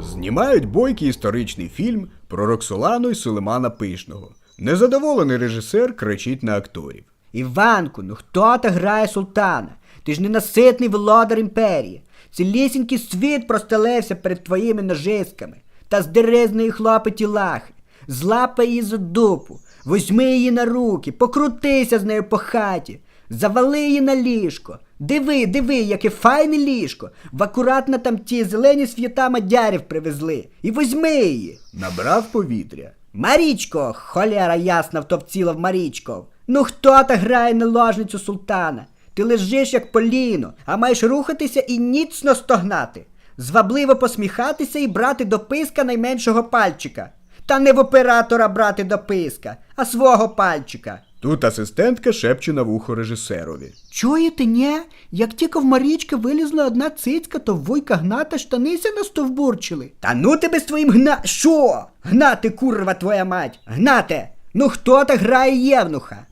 Знімають бойкий історичний фільм про Роксолану і Сулеймана Пишного. Незадоволений режисер кричить на акторів. Іванку, ну хто та грає султана? Ти ж ненаситний володар імперії. Цілісінький світ простелився перед твоїми ножиськами. Та здери з неї хлопеті лахи. Злапай її за дупу, возьми її на руки, покрутися з нею по хаті, завали її на ліжко. Диви, диви, яке файне ліжко. В акуратно там ті зелені свята мадярів привезли. І возьми її. Набрав повітря. Марічко, холера ясна втовціла в Марічко. Ну хто та грає наложницю султана? Ти лежиш як поліно, а маєш рухатися і ніцно стогнати, звабливо посміхатися і брати до писка найменшого пальчика. Та не в оператора брати до писка, а свого пальчика. Тут асистентка шепче на вухо режисерові. Чуєте, ні? Як тільки в Марічки вилізла одна цицька, то вуйка гната штанися настовбурчили. Та ну тебе з твоїм гна. Що? Гнати, курва твоя мать! Гнате! Ну хто та грає євнуха?